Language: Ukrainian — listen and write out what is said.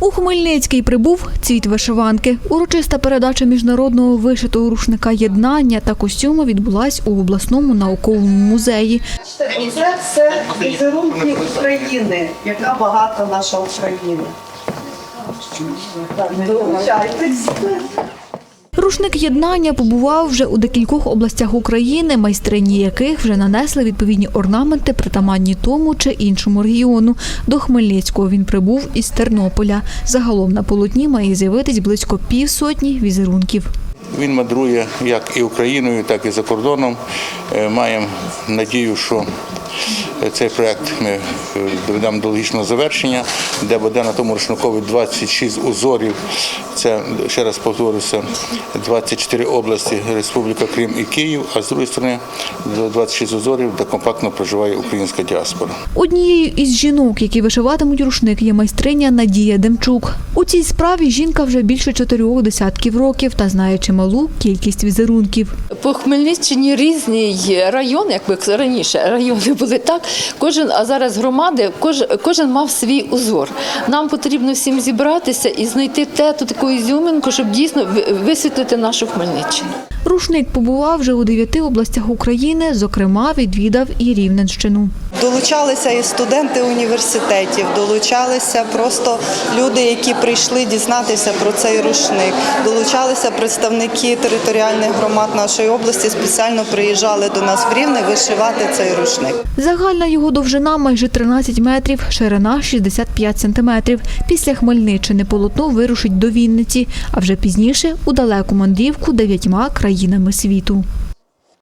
У Хмельницький прибув цвіт вишиванки. Урочиста передача міжнародного вишитого рушника єднання та костюма відбулась у обласному науковому музеї. Це все візерунки України, яка багата наша Україна. Рушник єднання побував вже у декількох областях України, майстрині яких вже нанесли відповідні орнаменти, притаманні тому чи іншому регіону. До Хмельницького він прибув із Тернополя. Загалом на полотні має з'явитись близько півсотні візерунків. Він мандрує як і Україною, так і за кордоном. Е, Маємо надію, що цей проект ми е, доведемо до логічного завершення, де буде на тому рушникові 26 узорів. Це ще раз повторюся, 24 області Республіка Крим і Київ, а з іншої сторони 26 узорів, де компактно проживає українська діаспора. Однією із жінок, які вишиватимуть рушник, є майстриня Надія Демчук. У цій справі жінка вже більше чотирьох десятків років та знає чималу кількість візерунків. По Хмельниччині різні є райони, якби раніше райони були так. Кожен, а зараз громади, кожен, кожен мав свій узор. Нам потрібно всім зібратися і знайти те, ту таку ізюминку, щоб дійсно висвітлити нашу Хмельниччину. Рушник побував вже у дев'яти областях України, зокрема, відвідав і Рівненщину. Долучалися і студенти університетів, долучалися просто люди, які прийшли дізнатися про цей рушник. Долучалися представники територіальних громад нашої області, спеціально приїжджали до нас в Рівне вишивати цей рушник. Загальна його довжина майже 13 метрів, ширина 65 сантиметрів. Після Хмельниччини полотно вирушить до Вінниці, а вже пізніше у далеку мандрівку дев'ятьма країнами світу.